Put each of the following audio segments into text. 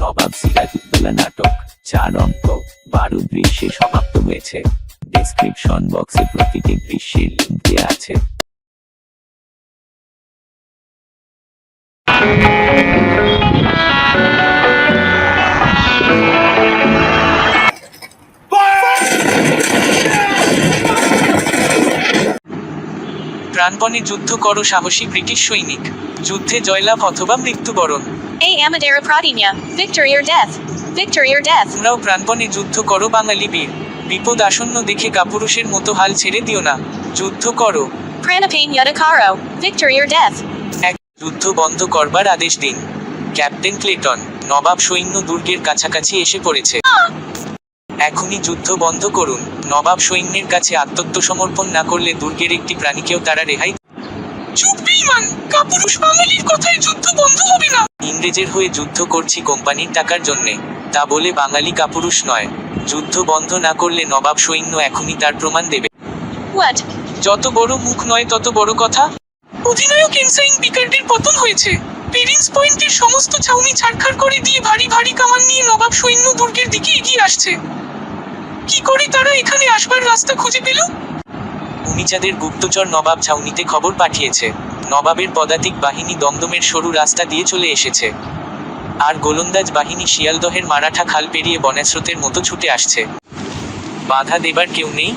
নবাব সিরাজউদ্দৌলা নাটক চার অঙ্ক বারো দৃশ্যে সমাপ্ত হয়েছে। ডেসক্রিপশন বক্সে প্রতিটি দৃশ্যের লিঙ্ক দেওয়া আছে। প্রাণপণে যুদ্ধ করো সাহসী ব্রিটিশ সৈনিক। যুদ্ধে জয়লাভ অথবা মৃত্যুবরণ। Amadera Pradinya, victory or death. Victory or death. তোমরাও প্রাণপণে যুদ্ধ করো বাঙালি বীর। বিপদ আসন্ন দেখে কাপুরুষের মতো হাল ছেড়ে দিও না। যুদ্ধ করো। Pranapane Yudakaro, victory or death. এক যুদ্ধ বন্ধ করবার আদেশ দিন। ক্যাপ্টেন ক্লেটন নবাব সৈন্য দুর্গের কাছাকাছি এসে পড়েছে। এখনই যুদ্ধ বন্ধ করুন। নবাব সৈন্যের কাছে আত্মত্বসমর্পণ না করলে দুর্গের একটি প্রাণীকেও তারা রেহাই চুপ বেঈমান কাপুরুষ বাঙালির কথায় যুদ্ধ বন্ধ হবে না। ইংরেজের হয়ে যুদ্ধ করছি কোম্পানির টাকার জন্যে তা বলে বাঙালি কাপুরুষ নয়। যুদ্ধ বন্ধ না করলে নবাব সৈন্য এখনই তার প্রমাণ দেবে। What? যত বড় মুখ নয় তত বড় কথা। অধিনায়ক এনসাইন পতন হয়েছে। পেরিন্স পয়েন্টের সমস্ত ছাউনি ছাড়খাড় করে দিয়ে ভারী ভারী কামান নিয়ে নবাব সৈন্য দুর্গের দিকে এগিয়ে আসছে। কি করে তারা এখানে আসবার রাস্তা খুঁজে পেল? উমিচাঁদের গুপ্তচর নবাব ছাউনিতে খবর পাঠিয়েছে। নবাবের পদাতিক বাহিনী দমদমের সরু রাস্তা দিয়ে চলে এসেছে। আর গোলন্দাজ বাহিনী শিয়ালদহের মারাঠা খাল পেরিয়ে বনাস্রোতের মতো ছুটে আসছে। বাধা দেবার কেউ নেই?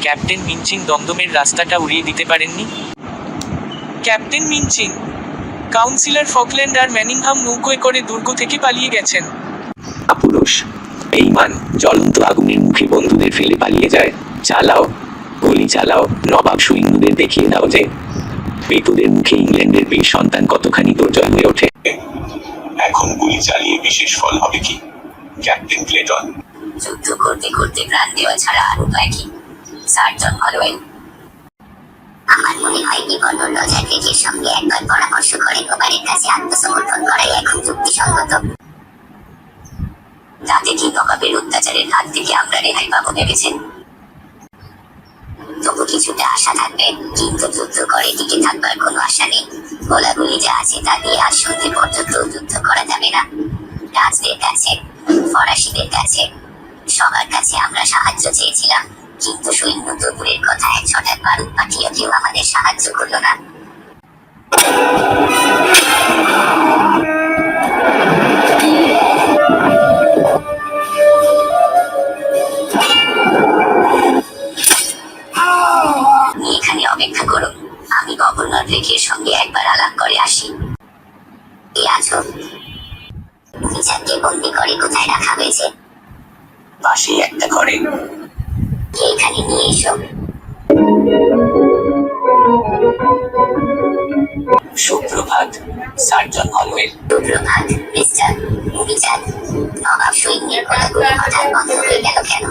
ক্যাপ্টেন মিনচিং দমদমের রাস্তাটা উড়িয়ে দিতে পারেননি? ক্যাপ্টেন মিনচিং, কাউন্সিলর ফকল্যান্ড আর ম্যানিংহাম নৌকোয় করে দুর্গ থেকে পালিয়ে গেছেন। কাপুরুষ বেইমান জ্বলন্ত আগুনের মুখে বন্ধুদের ফেলে পালিয়ে যায়। চালাও। গুলি চালাও। নবাব সৈন্যদের দেখিয়ে দাও যে বিপুদের মুখে ইংল্যান্ডের বীর সন্তান কতখানি দুর্জয় হয়ে ওঠে। এখন গুলি চালিয়ে বিশেষ ফল হবে কি? Captain Clayton. যুদ্ধ করতে করতে প্রাণ দেওয়া ছাড়া আর উপায় কি? সার্জন হলওয়েল আমার মনে হয় বিপন্ন লজার রেখের সঙ্গে একবার পরামর্শ করে গোপালের কাছে আত্মসমর্পণ করাই এখন যুক্তিসঙ্গত। তাতে কি নবাবের অত্যাচারের হাত থেকে আমরা রেহাই পাবো ভেবেছেন? কিছুটা আশা থাকবে। কিন্তু যুদ্ধ করে টিকে থাকবার কোনো আশা নেই। গোলাগুলি যা আছে তা দিয়ে আর সন্ধে পর্যন্ত যুদ্ধ করা যাবে না। ডাচদের কাছে, ফরাসিদের কাছে, সবার কাছে আমরা সাহায্য চেয়েছিলাম। কিন্তু সৈন্য দুপুরের কথা এক ছটাক বারুদ পাঠিয়ে কেউ আমাদের সাহায্য করল না। গভর্নর সঙ্গে একবার আলাপ করে আসি। বন্দি করে কোথায় রাখা হয়েছে? পাশেই একটা ঘরে। এখানে নিয়ে এসো? সুপ্রভাত সার্জন হলওয়েল সুপ্রভাত মিস্টার মুভিচাঁদ নবাব সৈন্যের গোলাগুলি হঠাৎ বন্ধ হয়ে গেল কেন?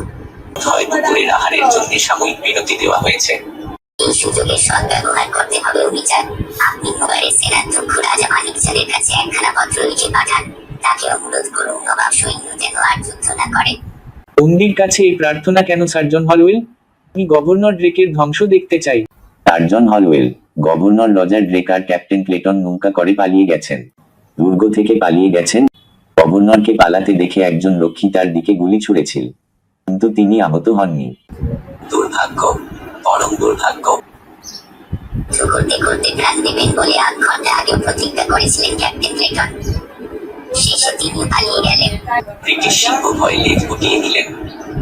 হয় দুপুরের আহারের জন্য সাময়িক বিরতি দেওয়া হয়েছে। সুযোগের সদ্ব্যবহার করতে হবে অভিযান আপনি মোবাইলের সেনাধ্যক্ষ রাজা মানিক চাঁদের কাছে একখানা পত্র লিখে পাঠান। তাকে অনুরোধ করুন নবাব সৈন্য যেন আর যুদ্ধ না করে। বন্দির কাছে এই প্রার্থনা কেন সার্জন হলওয়েল? আমি গভর্নর ড্রেকের ধ্বংস দেখতে চাই। Surgeon Holwell governor Roger Drake আর ক্যাপ্টেন ক্লেটন নৌকা করে পালিয়ে গেছেন। দুর্গ থেকে পালিয়ে গেছেন। গভর্নরকে পালাতে দেখে একজন রক্ষী তার দিকে গুলি ছুড়েছিল। কিন্তু তিনি আহত হননি। দুর্ভাগ্য পরম দুর্ভাগ্য। যুদ্ধ করতে করতে দেবেন বলে আধ ঘণ্টা আগে প্রতিজ্ঞা করেছিলেন ক্যাপ্টেন ক্লেটন শেষে তিনি পালিয়ে গেলেন। ব্রিটিশ সিংহ ভয়ে লেজ গুটিয়ে নিলেন।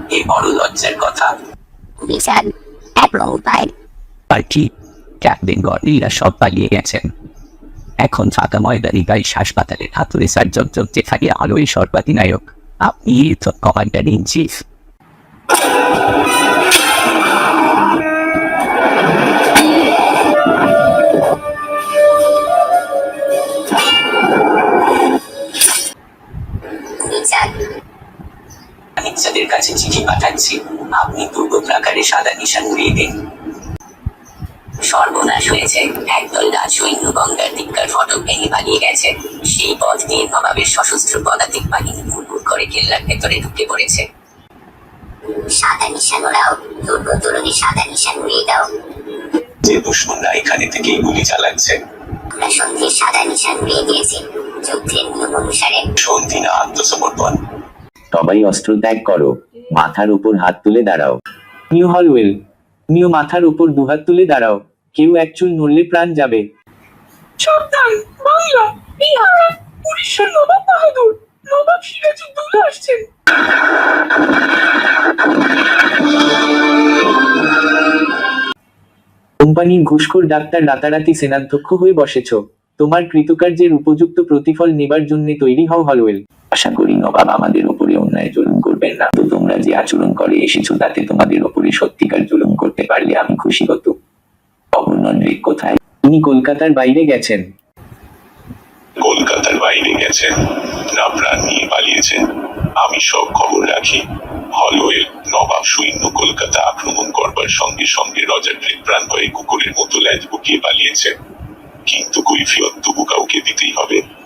এ বড় লজ্জার কথা। উপায়। আর কি ক্যাপ্টেন গর্নিরা সব পালিয়ে গেছেন। এখন ফাঁকা ময়দানি গাইস হাসপাতালের হাতুড়ে সার্জন চলতে থাকে আলোই সর্বাধিনায়ক। আপনি তো কমান্ডার ইন চিফ। কাছে চিঠি পাঠাচ্ছি। আপনি দুর্গ প্রাকারে সাদা নিশান উড়িয়ে দিন। সর্বনাশ হয়েছে। একদল রাজ সৈন্য গঙ্গার দিককার ফটক ভেঙে পালিয়ে গেছে। সেই পথ দিয়ে নবাবের সশস্ত্র পদাতিক বাহিনী মুড়মুড় করে কেল্লার ভেতরে ঢুকে পড়েছে। সাদা নিশান ওরাও দুর্গ তরুণী সাদা নিশান উড়িয়ে দাও। যে দুশ্মনরা এখানে থেকেই গুলি চালাচ্ছে। আমরা সন্ধ্যে সাদা নিশান উড়িয়ে দিয়েছি। যুদ্ধের নিয়ম অনুসারে সন্ধি না আত্মসমর্পণ। সবাই অস্ত্র ত্যাগ করো। মাথার উপর হাত তুলে দাঁড়াও। নিউ হলওয়েল নিউ মাথার উপর দুহাত তুলে দাঁড়াও। কেউ এক চুল নড়লে প্রাণ যাবে। সাবধান বাংলা বিহার উড়িষ্যার নবাব বাহাদুর নবাব সিরাজউদ্দৌলা আসছেন। কোম্পানির ঘুষখোর ডাক্তার রাতারাতি সেনাধ্যক্ষ হয়ে বসেছ। তোমার কৃতকার্যের উপযুক্ত প্রতিফল নেবার জন্য তৈরি হও হলওয়েল। আশা করি নবাব আমাদের উপরে অন্যায় জুলুম করবেন না। তো তোমরা যে আচরণ করে এসেছ, তাতে তোমাদের উপরে সত্যিকার জুলুম করতে পারলে আমি খুশি হতো। গভর্নর রিক কোথায়? তিনি কলকাতার বাইরে গেছেন। কলকাতার বাইরে গেছেন। না প্রাণ নিয়ে পালিয়েছেন। আমি সব খবর রাখি। হলওয়েল নবাব সৈন্য কলকাতা আক্রমণ করবার সঙ্গে সঙ্গে রজার গ্রেট প্রাণ ভয়ে কুকুরের মতো ল্যাজ বুকিয়ে পালিয়েছে কিন্তু কৈফিয়ত তবু কাউকে দিতেই হবে।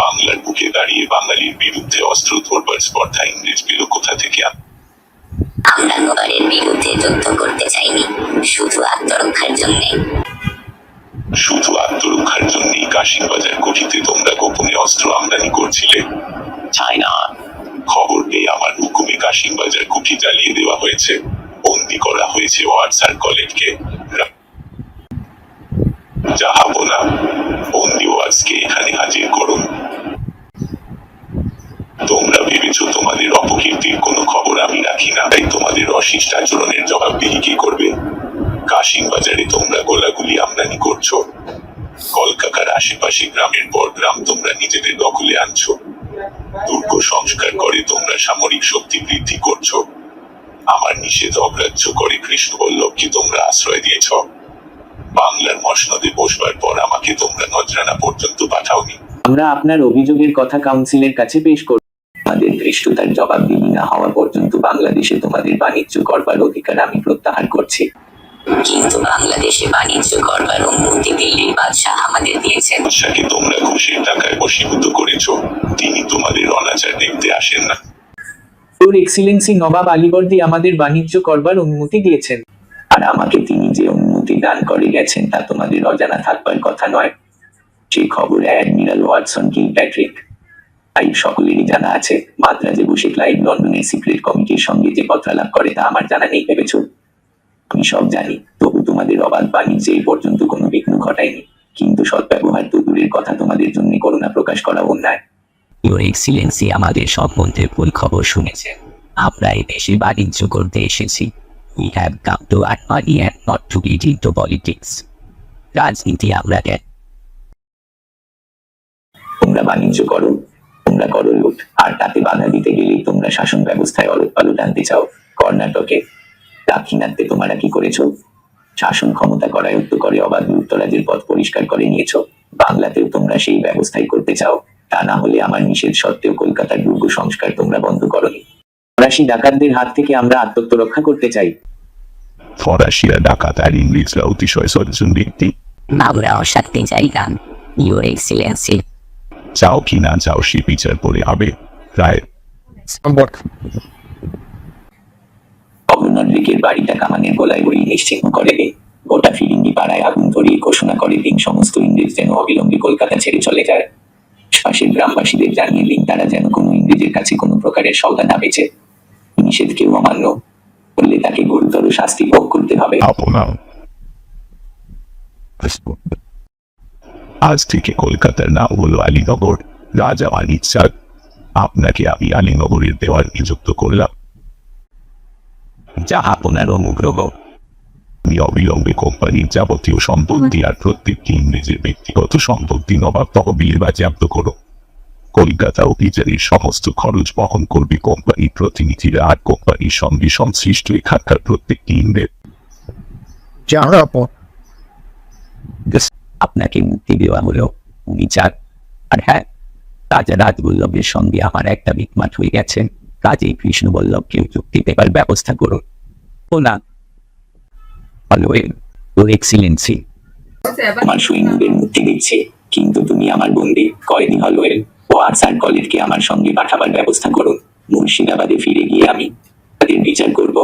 বাংলার বুকে দাঁড়িয়ে বাঙালির বিরুদ্ধে অস্ত্র ধরবার স্পর্ধা ইংরেজ পেল কোথা থেকে? আমরা নোবারের বিরুদ্ধে যুদ্ধ করতে চাইনি শুধু আত্মরক্ষার জন্যে। শুধু আত্মরক্ষার জন্যই কাশিম বাজার কুঠিতে তোমরা গোপনে অস্ত্র আমদানি করছিলে। চাই না খবর পেয়ে আমার হুকুমে কাশিম বাজার কুঠি জ্বালিয়ে দেওয়া হয়েছে। বন্দি করা হয়েছে ওয়াটসার কলেজকে। যাহাবো না বন্দি ওয়ার্ডসকে এখানে হাজির করুন তোমরা ভেবেছো তোমাদের অপকীর্তির কোনো খবর আমি রাখি না। তাই তোমাদের অশিষ্ট আচরণের জবাবদিহি কি করবে? কাশিম বাজারে তোমরা গোলাগুলি আমদানি করছ। কলকাতার আশেপাশে গ্রামের পর গ্রাম তোমরা নিজেদের দখলে আনছো। দুর্গ সংস্কার করে তোমরা সামরিক শক্তি বৃদ্ধি করছ। আমার নিষেধ অগ্রাহ্য করে কৃষ্ণবল্লভকে তোমরা আশ্রয় দিয়েছ। বাংলার মসনদে বসবার পর আমাকে তোমরা নজরানা পর্যন্ত পাঠাওনি। আমরা আপনার অভিযোগের কথা কাউন্সিলের কাছে পেশ করব আমাদের ধৃষ্টতার জবাবদিহি না হওয়া পর্যন্ত বাংলাদেশে তোমাদের বাণিজ্য করবার অধিকার আমি প্রত্যাহার করছি। কিন্তু বাংলাদেশে বাণিজ্য করবার অনুমতি দিল্লির বাদশাহ আমাদের দিয়েছেন। বাদশাকে তোমরা ঘুষের টাকায় বশীভূত করেছ তিনি তোমাদের অনাচার দেখতে আসেন না। তোর এক্সিলেন্সি নবাব আলীবর্দী আমাদের বাণিজ্য করবার অনুমতি দিয়েছেন। আর আমাকে তিনি যে অনুমতি দান করে গেছেন, তা তোমাদের অজানা থাকবার কথা নয়। সেই খবর অ্যাডমিরাল ওয়াটসন, কিং প্যাট্রিক, তাই সকলেরই জানা আছে, মাদ্রাজে বসে ক্লাইভ লন্ডনের সিক্রেট কমিটির সঙ্গে যে পত্রালাপ করে, তা আমার জানা নেই, ভেবেছ? আমি সব জানি, তবু তোমাদের অবাধ বাণিজ্যে এই পর্যন্ত কোনো বিঘ্ন ঘটায়নি। কিন্তু সদ্ব্যবহার তো দূরের কথা, তোমাদের জন্য করুণা প্রকাশ করা অন্যায়। ইউর এক্সিলেন্সি আমাদের সম্বন্ধে ভুল খবর শুনেছেন। আমরা এই দেশে বাণিজ্য করতে এসেছি। Have come to earn money and not to get into politics রাজনীতি আমরা দেন তোমরা বাণিজ্য করো, তোমরা করো লুট। আর তাতে বাধা দিতে গেলেই তোমরা শাসন ব্যবস্থায় অলট পালট আনতে চাও। কর্ণাটকে, দাক্ষিণাত্যে তোমরা কি করেছ? শাসন ক্ষমতা করায়ত্ত করে অবাধ লুটতরাজের পথ পরিষ্কার করে নিয়েছো। বাংলাতেও তোমরা সেই ব্যবস্থাই করতে চাও। তা না হলে আমার নিষেধ সত্ত্বেও কলকাতার দুর্গ সংস্কার তোমরা বন্ধ করনি। ফরাসি ডাকাতদের হাত থেকে আমরা আত্মরক্ষা করতে চাই। ফরাসিরা ডাকাত আর ইংরেজরা অতিশয় সচেতন ব্যক্তি। আমরা চাই না ইউর এক্সিলেন্সি। চাও কি না চাও সে বিচার করে হবে রায়। রিকের বাড়িটা কামানের গোলায় বই নিশ্চিহ্ন করে দিন গোটা ফিরিঙ্গি পাড়ায় আগুন ধরিয়ে ঘোষণা করে দিন সমস্ত ইংরেজ যেন অবিলম্বে কলকাতা ছেড়ে চলে যায়। আশপাশের গ্রামবাসীদের জানিয়ে দিন তারা যেন কোনো ইংরেজের কাছে কোনো প্রকারের সওদা না বেচে নিষেধ কেউ অমান্য করলে তাকে গুরুতর শাস্তি ভোগ করতে হবে। আজ থেকে কলকাতার নাম হলো আলীনগর। রাজা আলী চাঁদ আপনাকে আমি আলীনগরের দেওয়ার নিযুক্ত করলাম। যা আপনার অনুগ্রহ। আমি অবিলম্বে কোম্পানির যাবতীয় সম্পত্তি আর প্রত্যেকটি ইংরেজের ব্যক্তিগত সম্পত্তি নবাব তহবিল বাজেয়াপ্ত করো কলকাতা অভিযানের সমস্ত খরচ বহন করবে কোম্পানির প্রতিনিধিরা আর কোম্পানির সঙ্গে সংশ্লিষ্ট এখানকার প্রত্যেকটি ইংরেজ আপনাকে মুক্তি দেওয়া হলো উনি চান আর হ্যাঁ রাজা রাজবল্লভের সঙ্গে আমার একটা মিটমাট হয়ে গেছে। কাজেই কৃষ্ণ বল্লভকে চুক্তি দেবার ব্যবস্থা করুন। ও না হ্যালো ওর এক্সিলেন্সি আমার সৈন্যদের মুক্তি দিচ্ছে কিন্তু তুমি আমার বন্দি কয়েদি হলওয়েল ও আনসার কলেজকে আমার সঙ্গে পাঠাবার ব্যবস্থা করুন। মুর্শিদাবাদে ফিরে গিয়ে আমি তাদের বিচার করব।